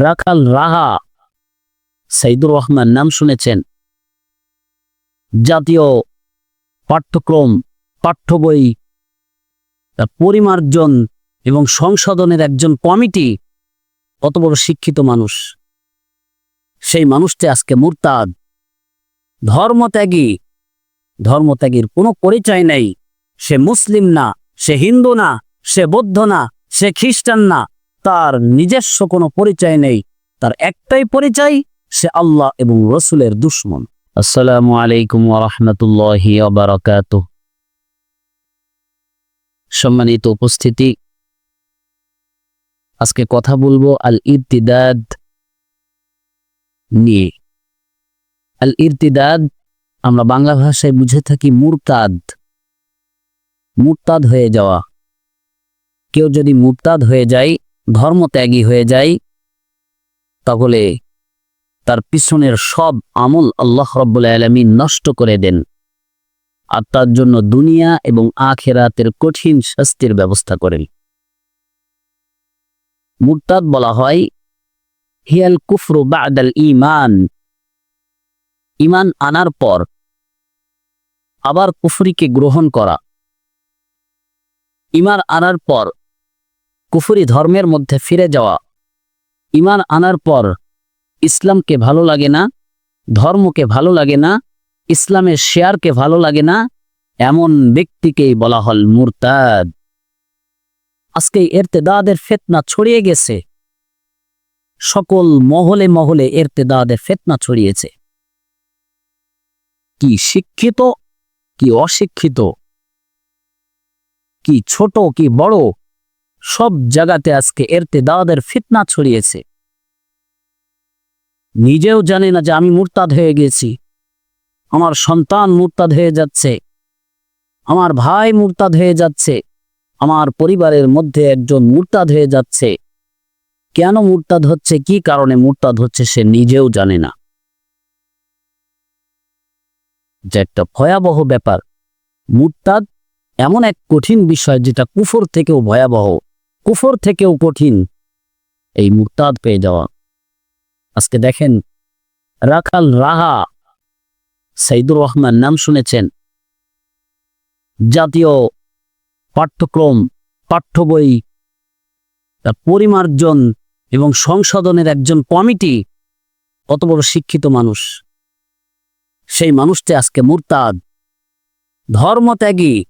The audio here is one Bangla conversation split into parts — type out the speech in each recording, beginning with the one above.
রাখাল রাহা। সাইদুর রহমান নাম শুনেছেন। জাতীয় পাঠ্যক্রম, পাঠ্য বই পরিমার্জন এবং সংশোধনের একজন কমিটি কত বড় শিক্ষিত মানুষ। সেই মানুষটি আজকে মুরতাদ। ধর্মত্যাগী। ধর্মত্যাগীর কোনো পরিচয় নেই। সে মুসলিম না, সে হিন্দু না, সে বৌদ্ধ না, সে খ্রিস্টান না। তার নিজস্ব কোনো পরিচয় নেই। তার একটাই পরিচয়, সে আল্লাহ এবং রসুলের দুশ্মন। আসসালামু আলাইকুম ওরহমতুল্লাহি বারাকাত সম্মানিত উপস্থিতি, আজকে কথা বলব আল ইরতিদাদ নিয়ে। আল ইরতিদাদ আমরা বাংলা ভাষায় বুঝে থাকি মুরতাদ। মুরতাদ হয়ে যাওয়া। কেউ যদি মুরতাদ হয়ে যায় ধর্মত্যাগী হয়ে যায়, তাহলে তার পিছনের সব আমল আল্লাহ রব্বুল আলমিন নষ্ট করে দেন। আর তার জন্য দুনিয়া এবং আখেরাতের কঠিন শাস্তির ব্যবস্থা করেন। মুরতাদ বলা হয়, হিয়াল কুফরু বাদাল ইমান ইমান আনার পর আবার কুফরিকে গ্রহণ করা। ইমান আনার পর কুফরি ধর্মের মধ্যে ফিরে যাওয়া। ইমান আনার পর ইসলামকে ভালো লাগে না, ধর্মকে ভালো লাগে না, ইসলামের শেয়ারকে ভালো লাগে না, এমন ব্যক্তিকেই বলা হল মুরতাদ। আজকে এরতেদাদের ফেতনা ছড়িয়ে গেছে। সকল মহলে মহলে এরতেদাদের ফেতনা ছড়িয়েছে। কি শিক্ষিত, কি অশিক্ষিত, কি ছোট, কি বড় সব জায়গাতে আজকে এরতেদাদের ফিতনা ছড়িয়েছে। নিজেও জানে না যে আমি মুরতাদ হয়ে গেছি। আমার সন্তান মুরতাদ হয়ে যাচ্ছে। আমার ভাই মুরতাদ হয়ে যাচ্ছে। আমার পরিবারের মধ্যে একজন মুরতাদ হয়ে যাচ্ছে। কেন মুরতাদ হচ্ছে? কি কারণে মুরতাদ হচ্ছে সে নিজেও জানে না। যে একটা ভয়াবহ ব্যাপার। মুরতাদ এমন এক কঠিন বিষয় যেটা কুফর থেকেও ভয়াবহ। কুফর থেকেও কঠিন এই মুরতাদ পেয়ে যাওয়া। আজকে দেখেন রাখাল রাহা সাইদুর রহমান নাম শুনেছেন। জাতীয় পাঠ্যক্রম, পাঠ্য বই পরিমার্জন এবং সংশোধনের একজন কমিটি কত বড় শিক্ষিত মানুষ। সেই মানুষটি আজকে মুরতাদ। ধর্মত্যাগী।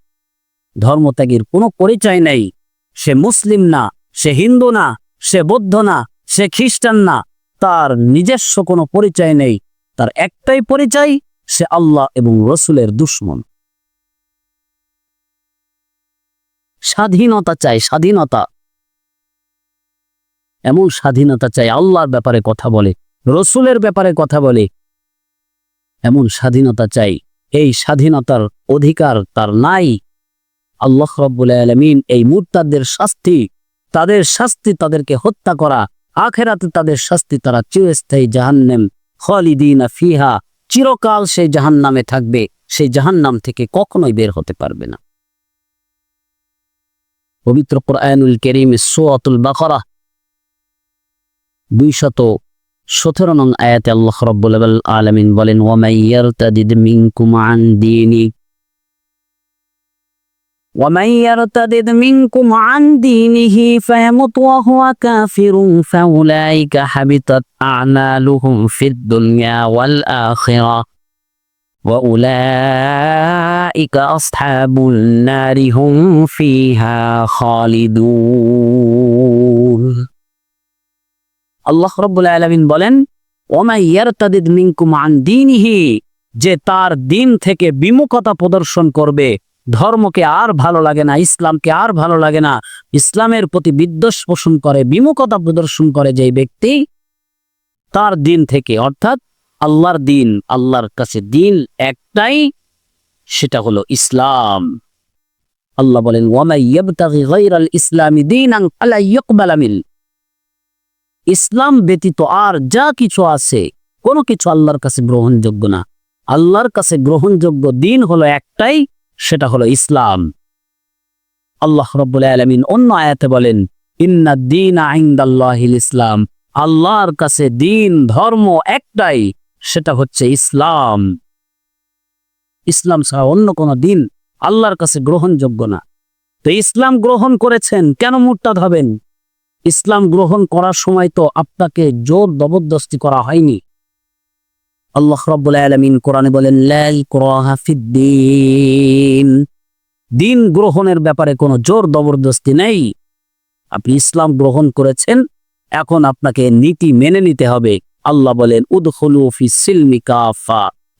ধর্মত্যাগীর কোনো পরিচয় নেই। সে মুসলিম না, সে হিন্দু না, সে বৌদ্ধ না, সে খ্রিস্টান না, তার নিজস্ব কোনো পরিচয় নেই। তার একটাই পরিচয়, সে আল্লাহ এবং রসুলের দুশ্মন। স্বাধীনতা চাই, স্বাধীনতা। এমন স্বাধীনতা চাই, আল্লাহর ব্যাপারে কথা বলে, রসুলের ব্যাপারে কথা বলে। এমন স্বাধীনতা চাই, এই স্বাধীনতার অধিকার তার নাই। আল্লাহ রব্বুল আলমিন এই মুরতাদের শাস্তি, তাদের শাস্তি তাদেরকে হত্যা করা, আখেরাতে তাদের শাস্তি তারা চিরস্থায়ী জাহান্নেম খালিদিনা ফিহা, চিরকাল সেই জাহান্নামে থাকবে, সেই জাহান্নাম থেকে কখনোই বের হতে পারবে না। পবিত্র কোরআনুল করিম সোয়াতুল বাকরা, দুইশত সতেরো নং আয়াতে আল্লাহ রব্বুল আলমিন বলেন ওয়ামাইয়ার তাদিদ মিনকুম আন দিনী ومن يرتد منكم عن دينه فيمت وهو كافر فأولئك حبطت أعمالهم في الدنيا والآخرة وأولئك أصحاب النار هم فيها خالدون আল্লাহ রব্বুল আলমিন বলেন ওমাই ইয়ারতাদিদ মিনকুম আন দিনিহি যে তার দিন থেকে বিমুখতা প্রদর্শন করবে ধর্মকে আর ভালো লাগে না, ইসলামকে আর ভালো লাগে না। ইসলামের প্রতি বিদ্বেষ পোষণ করে, বিমুখতা প্রদর্শন করে যে ব্যক্তি তার দিন থেকে, অর্থাৎ আল্লাহর দিন, আল্লাহর কাছে দিন একটাই, সেটা হলো ইসলাম। আল্লাহ বলেন ইসলামী দিন ইসলাম ব্যতীত আর যা কিছু আছে, কোনো কিছু আল্লাহর কাছে গ্রহণযোগ্য না। আল্লাহর কাছে গ্রহণযোগ্য দিন হলো একটাই সেটা হলো ইসলাম। আল্লাহ রব্বুল আলমিন অন্য আয়াতে বলেন, ইন্না দিন ইন্নাদ্দিন ইসলাম। আল্লাহর কাছে দিন ধর্ম একটাই, সেটা হচ্ছে ইসলাম। ইসলাম ছাড়া অন্য কোনো দিন আল্লাহর কাছে গ্রহণযোগ্য না। তো ইসলাম গ্রহণ করেছেন, কেন মুরতাদ হবেন? ইসলাম গ্রহণ করার সময় তো আপনাকে জোর জবরদস্তি করা হয়নি। আল্লাহ রাব্বুল আলামিন কোরআনে বলেন, লা ইকরাহা দিন। গ্রহণের ব্যাপারে কোনো জোর জবরদস্তি নেই। আপনি ইসলাম গ্রহণ করেছেন, এখন আপনাকে নীতি মেনে নিতে হবে। আল্লাহ বলেন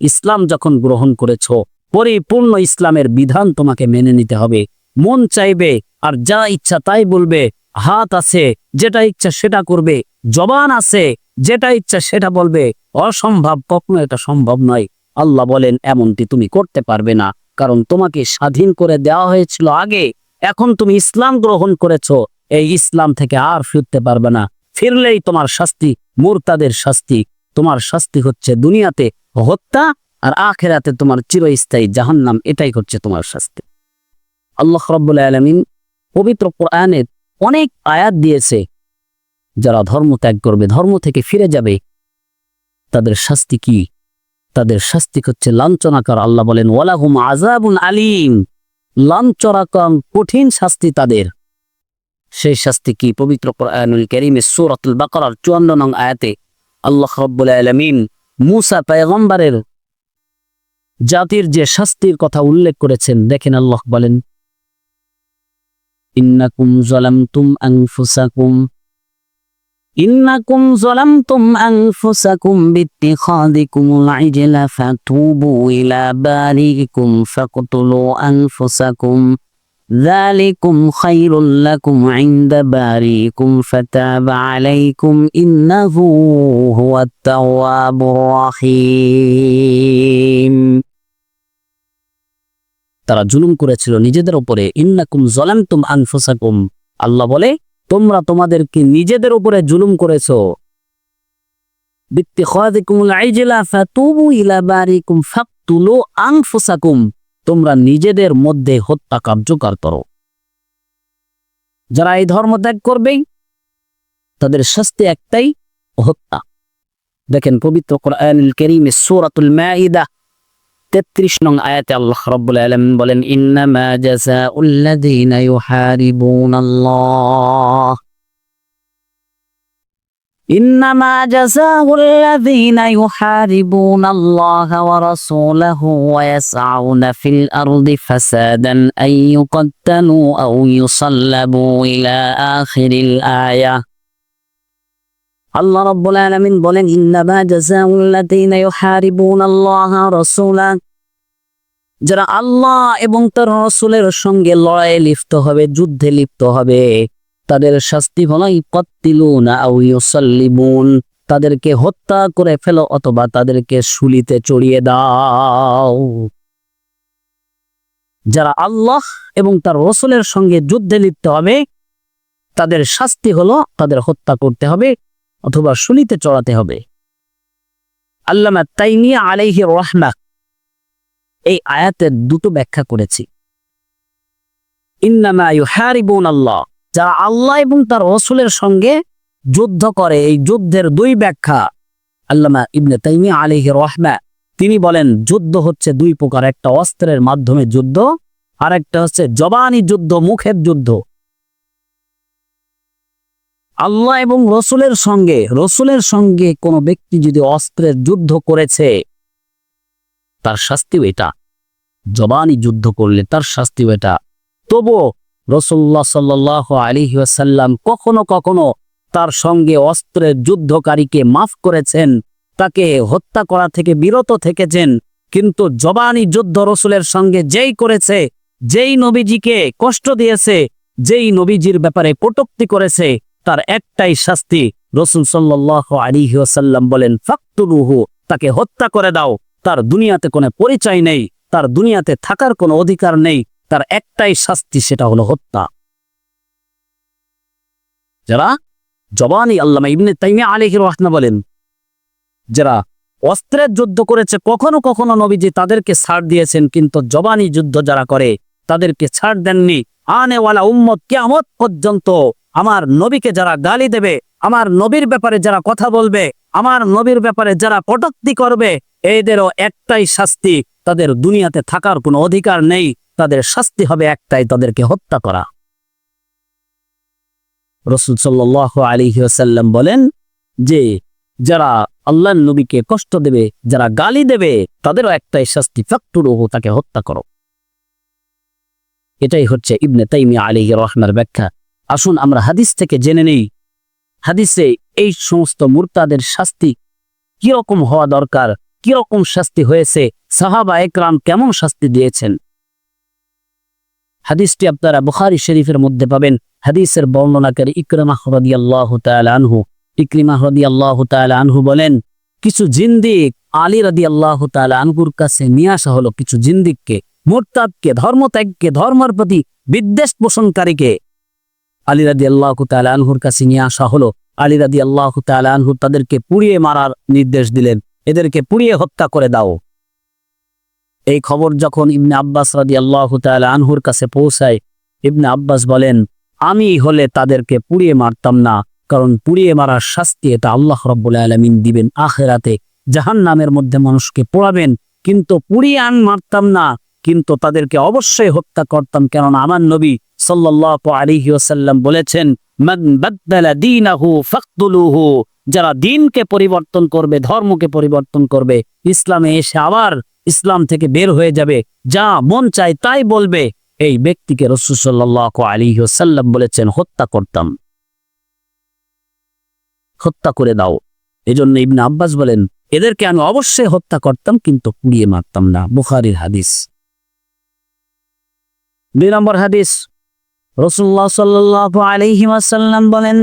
ইসলাম যখন গ্রহণ করেছ, পরিপূর্ণ ইসলামের বিধান তোমাকে মেনে নিতে হবে। মন চাইবে আর যা ইচ্ছা তাই বলবে। হাত আছে, যেটা ইচ্ছা সেটা করবে। জবান আছে যেটা ইচ্ছা সেটা বলবে। অসম্ভব, কখনো এটা সম্ভব নয়। আল্লাহ বলেন, এমনটি তুমি করতে পারবে না। কারণ তোমাকে স্বাধীন করে দেওয়া হয়েছিল আগে। এখন তুমি ইসলাম গ্রহণ করেছ। এই ইসলাম থেকে আর ফিরতে পারবে না। ফিরলেই তোমার শাস্তি, মুরতাদের শাস্তি। তোমার শাস্তি হচ্ছে দুনিয়াতে হত্যা আর আখেরাতে তোমার চিরস্থায়ী জাহান্নাম। এটাই হচ্ছে তোমার শাস্তি। আল্লাহ রব্বুল আলমিন পবিত্র কোরআনের অনেক আয়াত দিয়েছে। যারা ধর্ম ত্যাগ করবে, ধর্ম থেকে ফিরে যাবে, তাদের শাস্তি কি? তাদের শাস্তি হচ্ছে লাঞ্ছনাকর। আল্লাহ বলেন, ওয়ালাহুম আজাবুন আলিম। লাঞ্ছনাকর, কঠিন শাস্তি তাদের। সেই শাস্তি কি? পবিত্র কোরআনুল কারীমে সূরাতুল বাকারার 54 নং আয়াতে আল্লাহ রাব্বুল আলামিন মূসা পয়গম্বরের জাতির যে শাস্তির কথা উল্লেখ করেছেন, দেখেন আল্লাহ বলেন, ইন্নাকুম যালামতুম আনফুসাকুম। إنكم ظلمتم أنفسكم باتخاذكم العجل فتوبوا إلى بارئكم فاقتلوا أنفسكم ذلكم خير لكم عند بارئكم فتاب عليكم إنه هو التواب الرحيم তারা জুলুম করেছিল নিজেদের উপরে ইন্নাকুম জলামতুম আনফুসাকুম আল্লাহ বলে তোমরা তোমাদেরকে নিজেদের উপরে জুলুম করেছ। তোমরা নিজেদের মধ্যে হত্যা কার্যকর করো। যারা এই ধর্ম ত্যাগ করবে, তাদের শাস্তি একটাই, হত্যা। দেখেন পবিত্র কোরআনুল কারীমে সূরাতুল মাইদা 33 নং আয়াতে আল্লাহ রাব্বুল আলামিন বলেন ইন্নামা জাযাউল লাযীনা ইউহারিবুনাল্লাহ إنما جزاء الذين يحاربون الله ورسوله ويسعون في الأرض فسادا أن يقتلوا أو يصلبوا إلى آخر الآية আল্লাহ রব্বুল আলামিন বলেন, ইন্নামা ইউহারিবুনা আল্লাহ রাসূলা যারা আল্লাহ এবং তার রাসূলের সঙ্গে লড়াইয়ে লিপ্ত হবে, যুদ্ধে লিপ্ত হবে, তাদের শাস্তি হলো আও তাদেরকে হত্যা করে ফেলো অথবা তাদেরকে শুলিতে চড়িয়ে দাও। যারা আল্লাহ এবং তার রসুলের সঙ্গে যুদ্ধে লিপ্ত হবে, তাদের শাস্তি হলো তাদের হত্যা করতে হবে। অথবা শুলিতে চড়াতে হবে। আল্লামা তাইমিয়া আলাইহি রহমা এই আয়াতের দুটো ব্যাখ্যা করেছি। আল্লাহ যারা আল্লাহ এবং তার রসুলের সঙ্গে যুদ্ধ করে, এই যুদ্ধের দুই ব্যাখ্যা আল্লামা ইবনে তাইমিয়া আলাইহি রহমা তিনি বলেন, যুদ্ধ হচ্ছে দুই প্রকার, একটা অস্ত্রের মাধ্যমে যুদ্ধ আর একটা হচ্ছে জবানি যুদ্ধ, মুখের যুদ্ধ। আল্লাহ এবং রসুলের সঙ্গে রসুলের সঙ্গে কোনো ব্যক্তি যদি অস্ত্রের যুদ্ধ করেছে, তার শাস্তিও এটা। জবানি যুদ্ধ করলে তার শাস্তিও এটা। তবুও রসুল্লাহ সাল্লাহ আলী ওয়াসাল্লাম কখনো কখনো তার সঙ্গে অস্ত্রের যুদ্ধকারীকে মাফ করেছেন, তাকে হত্যা করা থেকে বিরত থেকেছেন, কিন্তু জবানি যুদ্ধ রসুলের সঙ্গে যেই করেছে, যেই নবীজিকে কষ্ট দিয়েছে, যেই নবীজির ব্যাপারে কটুক্তি করেছে তার একটাই শাস্তি রসুল সাল্লাহ আলী ওয়াসাল্লাম বলেন ফাক্তুরুহু তাকে হত্যা করে দাও। তার দুনিয়াতে কোনো পরিচয় নেই, তার দুনিয়াতে থাকার কোনো অধিকার নেই। তার একটাই শাস্তি সেটা হলো হত্যা। যারা জবানি আল্লামা ইবনে তাইমিয়া আলাইহির রহমা বলেন, যারা অস্ত্রের যুদ্ধ করেছে, কখনো কখনো নবীজি তাদেরকে ছাড় দিয়েছেন, কিন্তু জবানি যুদ্ধ যারা করে, তাদেরকে ছাড় দেননি। আনেওয়ালা উম্মত কিয়ামত পর্যন্ত আমার নবীকে যারা গালি দেবে, আমার নবীর ব্যাপারে যারা কথা বলবে, আমার নবীর ব্যাপারে যারা কটুক্তি করবে, এদেরও একটাই শাস্তি, তাদের দুনিয়াতে থাকার কোনো অধিকার নেই, তাদের শাস্তি হবে একটাই, তাদেরকে হত্যা করা। রসুল সাল্লাহ আলী সাল্লাম বলেন যে, যারা আল্লাহ নবীকে কষ্ট দেবে, যারা গালি দেবে, তাদেরও একটাই শাস্তি ফাক্তুরুহু তাকে হত্যা করো। এটাই হচ্ছে ইবনে তাইমি আলী রহমার ব্যাখ্যা। আসুন আমরা হাদিস থেকে জেনে নেই। হাদিসে এই সমস্ত মুরতাদের শাস্তি কীরকম হওয়া দরকার, কীরকম শাস্তি হয়েছে, সাহাবা একরাম কেমন শাস্তি দিয়েছেন? হাদিসটি আপনারা বুখারি শরীফের মধ্যে পাবেন। হাদিসের বর্ণনাকারী ইকরামা হরদি আল্লাহ আনহু, ইকরিমা হরদি আল্লাহ আনহু বলেন, কিছু জিন্দিক আলী রাদি আল্লাহ আনহুর কাছে নিয়ে আসা হলো কিছু জিন্দিককে, মোরতাদকে, ধর্মত্যাগকে, ধর্মের প্রতি বিদ্বেষ পোষণকারীকে। আলী রাদি আল্লাহ আনহুর কাছে নিয়ে আসা হলো। আলী রাদি আল্লাহ আনহু তাদেরকে পুড়িয়ে মারার নির্দেশ দিলেন। এদেরকে পুড়িয়ে হত্যা করে দাও। এই খবর যখন ইবনে আব্বাস রাদি আল্লাহ আনহুর কাছে পৌঁছায়, ইবনে আব্বাস বলেন, আমি হলে তাদেরকে পুড়িয়ে মারতাম না, কারণ পুড়িয়ে মারার শাস্তি এটা আল্লাহ রব্বুল আলমিন দিবেন আখেরাতে। জাহান নামের মধ্যে মানুষকে পোড়াবেন, কিন্তু পুড়িয়ে আন মারতাম না, কিন্তু তাদেরকে অবশ্যই হত্যা করতাম কেননা আমার নবী আলাইহি বলেছেন যারা দিনকে পরিবর্তন করবে, ধর্মকে পরিবর্তন করবে, ইসলামে এসে আবার ইসলাম থেকে বের হয়ে যাবে, যা মন চায় তাই বলবে, এই ব্যক্তিকে আলাইহি ওয়াসাল্লাম বলেছেন, হত্যা করতাম। হত্যা করে দাও। এজন্য ইবনে আব্বাস বলেন, এদেরকে আমি অবশ্যই হত্যা করতাম, কিন্তু পুড়িয়ে মারতাম না। বুখারীর হাদিস। দুই নম্বর হাদিস রসুল্লাহ সাল্লাল্লাহু আলাইহি ওয়াসাল্লাম বলেন,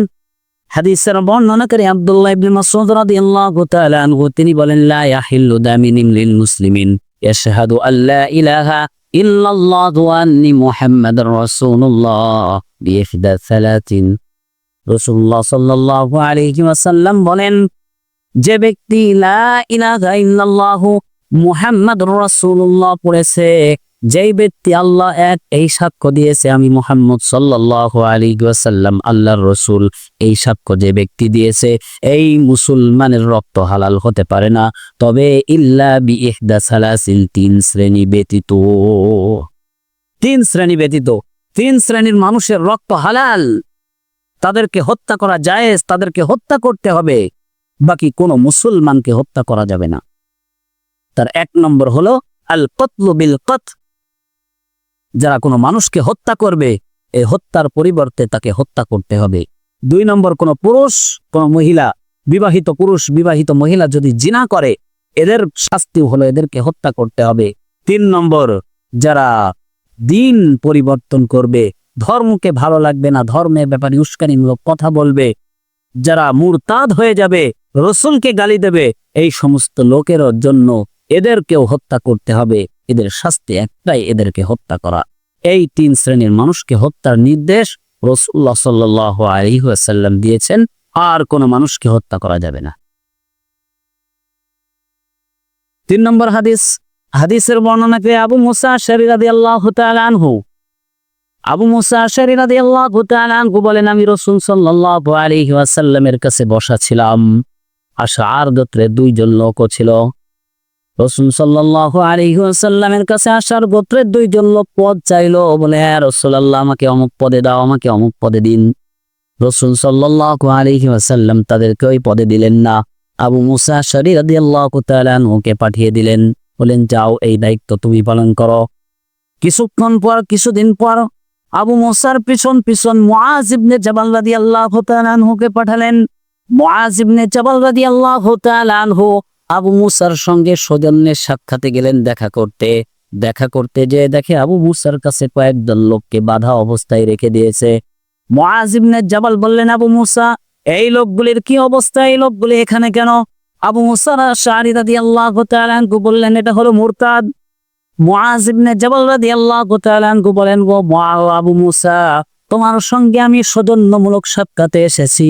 হাদিসের বর্ণনাকারী আব্দুল্লাহ ইবনে মাসউদ রাদিয়াল্লাহু তাআলা আনহু, তিনি বলেন, লা ইয়াহিল্লু দামিনিন লিল মুসলিমিন, ইয়াশহাদু আল্লা ইলাহা ইল্লাল্লাহু আন্নি মুহাম্মাদুর রাসূলুল্লাহ বিইহদা সালাতিন। রাসূলুল্লাহ সাল্লাল্লাহু আলাইহি ওয়াসাল্লাম বলেন, যে ব্যক্তি লা ইলাহা ইল্লাল্লাহু মুহাম্মাদুর রাসূলুল্লাহ পড়েছে যেই ব্যক্তি আল্লাহ এক, এই সাক্ষ্য দিয়েছে আমি মোহাম্মদ সাল্লাল্লাহু আলাইহি ওয়াসাল্লাম, আল্লাহর রসুল, এই সাক্ষ্য যে ব্যক্তি দিয়েছে, এই মুসলমানের রক্ত হালাল হতে পারে না। তবে ইল্লা বি ইহদা সালাসিল তিন শ্রেণি ব্যতীত। তিন শ্রেণি ব্যতীত। তিন শ্রেণির মানুষের রক্ত হালাল। তাদেরকে হত্যা করা জায়েজ, তাদেরকে হত্যা করতে হবে। বাকি কোনো মুসলমানকে হত্যা করা যাবে না। তার এক নম্বর হলো আল কতলু বিল কত যারা কোনো মানুষকে হত্যা করবে এই হত্যার পরিবর্তে তাকে হত্যা করতে হবে। দুই নম্বর, কোনো পুরুষ, কোনো মহিলা, বিবাহিত পুরুষ, বিবাহিত মহিলা যদি জিনা করে, এদের শাস্তি হলো এদেরকে হত্যা করতে হবে। তিন নম্বর, যারা দিন পরিবর্তন করবে, ধর্মকে ভালো লাগবে না, ধর্মের ব্যাপারে উস্কানিমূলক কথা বলবে, যারা মুরতাদ হয়ে যাবে, রসুলকে গালি দেবে, এই সমস্ত লোকের জন্য এদেরকেও হত্যা করতে হবে। এদের শাস্তি একটাই, এদেরকে হত্যা করা। এই তিন শ্রেণির মানুষকে হত্যার নির্দেশ রসুল্লাহ সাল্লাহ আলহিহাসাল্লাম দিয়েছেন, আর কোনো মানুষকে হত্যা করা যাবে না। তিন নম্বর হাদিস, হাদিসের বর্ণনাকে আবু মুসা শরীরাদি আল্লাহ আনহু। আবু মুসা শরীরাদি আল্লাহ আনহু বলেন, আমি রসুল সাল্লাহ আলহি ওয়াসাল্লামের কাছে বসা ছিলাম। আশার গোত্রের দুইজন লোকও ছিল। রসুল সাল্লাহ আলহিহাসাল্লামের কাছে আসার গোত্রের দুইজন লোক পদ চাইলো, বলে হ্যাঁ রসুল আল্লাহ আমাকে অমুক পদে দাও, আমাকে অমুক পদে দিন। রসুল সাল্লাহ আলহিহাসাল্লাম তাদেরকে ওই পদে দিলেন না। আবু মুসা শরীর আদি পাঠিয়ে দিলেন, বলেন, যাও, এই দায়িত্ব তুমি পালন করো। কিছুক্ষণ পর, কিছুদিন পর, আবু মুসার পিছন পিছন মুআজ ইবনে জাবাল রাদি আল্লাহ তাআলাকে পাঠালেন। মুআজ ইবনে জাবাল রাদি আল্লাহ তাআলাহু আবু মুসার সঙ্গে সৌজন্যের সাক্ষাতে গেলেন দেখা করতে। দেখা করতে যে দেখে আবু মুসার কাছে কয়েকজন লোককে বাধা অবস্থায় রেখে দিয়েছে। মহাজিবনে জাবাল বললেন, আবু মুসা, এই লোকগুলির কি অবস্থা? এই লোকগুলি এখানে কেন? আবু মুসারা আল্লাহ বললেন, এটা হলো মুরতাদ। রাদি আল্লাহ তাআলাহু বলেন গো আবু মুসা, তোমার সঙ্গে আমি সৌজন্যমূলক সাক্ষাতে এসেছি।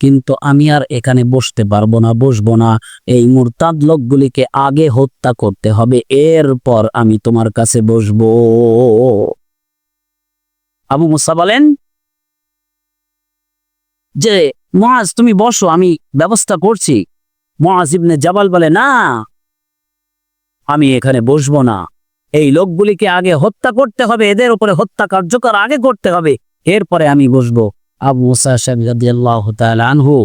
কিন্তু আমি আর এখানে বসতে পারব না, বসবো না। এই মুরতাদ লোকগুলিকে আগে হত্যা করতে হবে, এরপর আমি তোমার কাছে বসবো। আবু মুসা বলেন, যে মহাজ তুমি বসো, আমি ব্যবস্থা করছি। মহাজ ইবনে জাবাল বলে, না, আমি এখানে বসবো না। এই লোকগুলিকে আগে হত্যা করতে হবে, এদের উপরে হত্যা কার্যকর আগে করতে হবে, এরপরে আমি বসবো। আবু সাহেব আনহু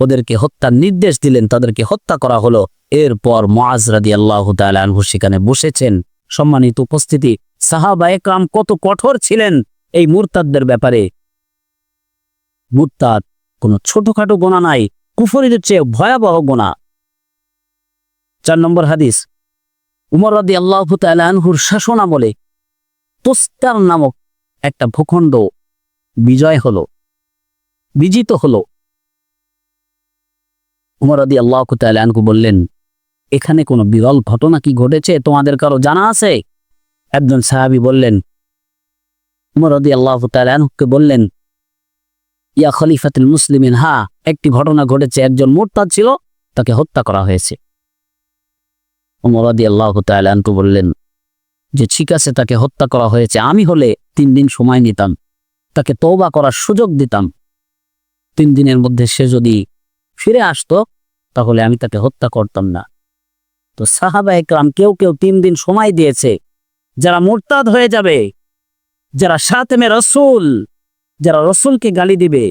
ওদেরকে হত্যার নির্দেশ দিলেন, তাদেরকে হত্যা করা হলো। এরপর মুআজ রাদিয়াল্লাহু তাআলা আনহু সেখানে বসেছেন। সম্মানিত উপস্থিতি, সাহাবা একরাম কত কঠোর ছিলেন এই মুরতাদদের ব্যাপারে। মুরতাদ কোনো ছোটখাটো গোনা নাই কুফরির চেয়ে ভয়াবহ গোনা। চার নম্বর হাদিস, উমর রাদি আল্লাহ আনহুর শাসন আমলে তোস্তার নামক একটা ভূখণ্ড বিজয় হল, বিজিত হলো। উমর রাদি আল্লাহ আনহু বললেন, এখানে কোনো বিরল ঘটনা কি ঘটেছে? তোমাদের কারও জানা আছে? একজন সাহাবি বললেন, উমর রাদি আল্লাহ আনহুকে বললেন, ইয়া খলিফাতুল মুসলিমিন, হা, একটি ঘটনা ঘটেছে। একজন মোরতাদ ছিল, তাকে হত্যা করা হয়েছে। ওমরাদি আল্লাহ তালু বললেন, যে ঠিক আছে, তাকে হত্যা করা হয়েছে। আমি হলে তিন দিন সময় নিতাম। তাকে তৌবা করার সুযোগ দিতাম। তিন দিনের মধ্যে সে যদি ফিরে আসতো, তাহলে আমি তাকে হত্যা করতাম না। তো সাহাবা একরাম কেউ কেউ তিন দিন সময় দিয়েছে। যারা মোরতাদ হয়ে যাবে, যারা সাতেমে রসুল, যারা রসুলকে গালি দিবে,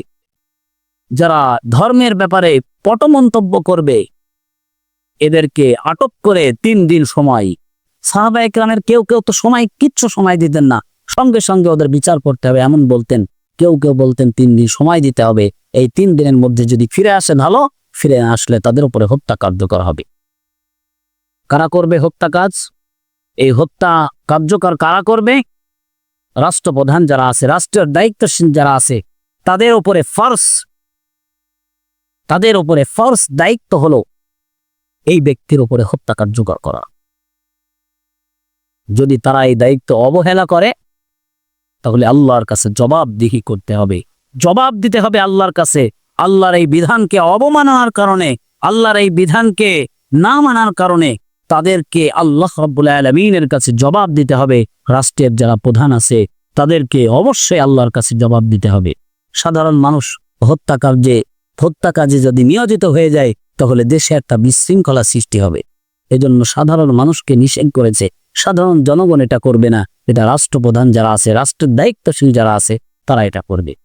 যারা ধর্মের ব্যাপারে পট মন্তব্য করবে, এদেরকে আটক করে তিন দিন সময়। সাহাবা একরামের কেউ কেউ তো সময়, কিচ্ছু সময় দিতেন না। সঙ্গে সঙ্গে ওদের বিচার করতে হবে, এমন বলতেন। কেউ কেউ বলতেন, তিন দিন সময় দিতে হবে। এই তিন দিনের মধ্যে যদি ফিরে আসে ভালো, ফিরে আসলে তাদের উপরে হত্যা কার্যকর হবে। কারা করবে হত্যা কাজ? এই হত্যা কার্যকর কারা করবে? রাষ্ট্রপ্রধান যারা আছে, রাষ্ট্রের দায়িত্বশীল যারা আছে, তাদের উপরে ফার্স, তাদের উপরে ফার্স দায়িত্ব হলো এই ব্যক্তির উপরে হত্যা কার্যকর করা। যদি তারা এই দায়িত্ব অবহেলা করে তাহলে আল্লাহর কাছে জবাবদিহি করতে হবে। জবাব দিতে হবে আল্লাহর কাছে। আল্লাহর এই বিধানকে অবমাননার কারণে, আল্লাহর এই বিধানকে না মানার কারণে তাদেরকে আল্লাহ রব্বুল আলমিনের কাছে জবাব দিতে হবে। রাষ্ট্রের যারা প্রধান আছে, তাদেরকে অবশ্যই আল্লাহর কাছে জবাব দিতে হবে। সাধারণ মানুষ হত্যা কার্যে হত্যা কাজে যদি নিয়োজিত হয়ে যায়, তাহলে দেশে একটা বিশৃঙ্খলা সৃষ্টি হবে। এজন্য সাধারণ মানুষকে নিষেধ করেছে সাধারণ জনগণ এটা করবে না। এটা রাষ্ট্রপ্রধান যারা আছে, রাষ্ট্রের দায়িত্বশীল যারা আছে, তারা এটা করবে।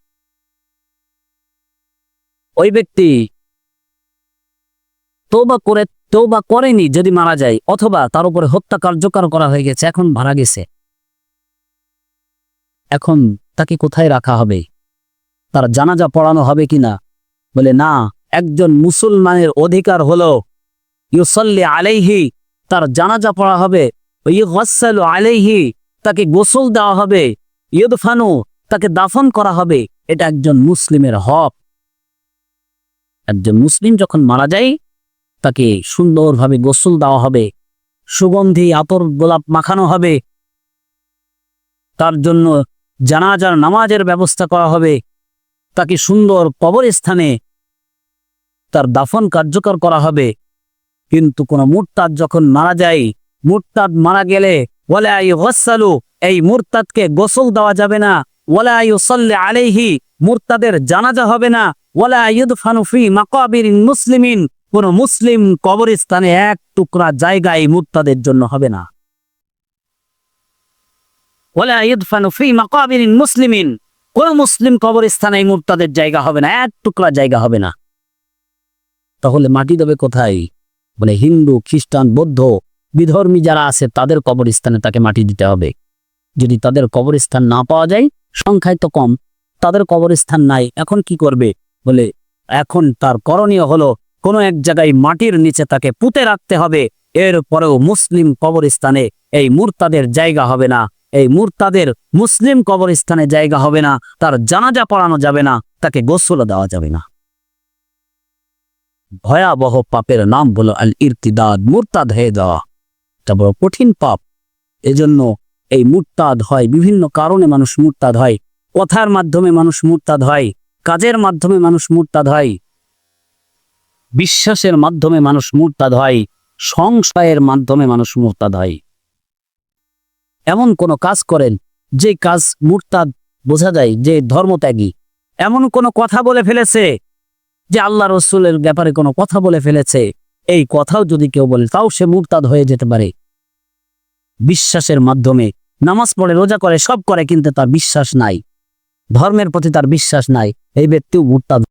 ওই ব্যক্তি তৌবা করে তৌবা করেনি যদি মারা যায়, অথবা তার উপরে হত্যা কার্যকর করা হয়ে গেছে, এখন মারা গেছে। এখন তাকে কোথায় রাখা হবে? তার জানাজা পড়ানো হবে কিনা? বলে, না, একজন মুসলমানের অধিকার হলো, ইউসল্লি আলাইহি, তার জানাজা পড়া হবে আলাইহি, তাকে গোসল দেওয়া হবে ইয়দফানু তাকে দাফন করা হবে, এটা একজন মুসলিমের হক। একজন মুসলিম যখন মারা যায়, তাকে সুন্দরভাবে গোসল দেওয়া হবে, সুগন্ধি, আতর, গোলাপ মাখানো হবে, তার জন্য জানাজার, নামাজের ব্যবস্থা করা হবে, তাকে সুন্দর কবরস্থানে তার দাফন কার্যকর করা হবে। কিন্তু কোন মুরতাদ যখন মারা যায় মুরতাদ মারা গেলে ওয়ালা ইউসালু এই মুরতাদকে গোসল দেওয়া যাবে না। ওয়ালা ইউসাল্লি আলাইহি, মুরতাদের জানাজা হবে না। ওয়ালা ইউদফানু ফি মাকাবিরিন মুসলিমিন, কোন মুসলিম কবরস্থানে এক টুকরা জায়গা এই মুরতাদের জন্য হবে না। ওয়ালা ইউদফানু ফি মাকাবিরিন মুসলিমিন, কোন মুসলিম কবরস্থানে মুরতাদের জায়গা হবে না, এক টুকরা জায়গা হবে না। তাহলে মাটি দেবে কোথায়? বলে হিন্দু, খ্রিস্টান, বৌদ্ধ বিধর্মী যারা আছে, তাদের কবরস্থানে তাকে মাটি দিতে হবে। যদি তাদের কবরস্থান না পাওয়া যায় সংখ্যায় তো কম। তাদের কবরস্থান নাই, এখন কি করবে? বলে, এখন তার করণীয় হলো, কোনো এক জায়গায় মাটির নিচে তাকে পুঁতে রাখতে হবে। এরপরেও মুসলিম কবরস্থানে এই মুরতাদের জায়গা হবে না। এই মুরতাদের মুসলিম কবরস্থানে জায়গা হবে না। তার জানাজা পড়ানো যাবে না, তাকে গোসল দেওয়া যাবে না। ভয়াবহ পাপের নাম হলো আল ইরতিদাদ মুরতাদ হয়ে যাওয়া। এটা বড় কঠিন পাপ। এজন্য এই মুরতাদ হয়, বিভিন্ন কারণে মানুষ মুরতাদ হয়। কথার মাধ্যমে মানুষ মুরতাদ হয়, কাজের মাধ্যমে মানুষ মুরতাদ হয়, বিশ্বাসের মাধ্যমে মানুষ মুরতাদ হয়, সংশয়ের মাধ্যমে মানুষ মুরতাদ হয়। এমন কোন কাজ করেন, যে কাজ মুরতাদ বোঝা যায়, যে ধর্মত্যাগী এমন কোন কথা বলে ফেলেছে, যে আল্লাহ রসুলের ব্যাপারে কোনো কথা বলে ফেলেছে। এই কথাও যদি কেউ বলে, তাও সে মুরতাদ হয়ে যেতে পারে। বিশ্বাসের মাধ্যমে নামাজ পড়ে, রোজা করে, সব করে, কিন্তু তার বিশ্বাস নাই। ধর্মের প্রতি তার বিশ্বাস নাই। এই ব্যক্তিও মুরতাদ।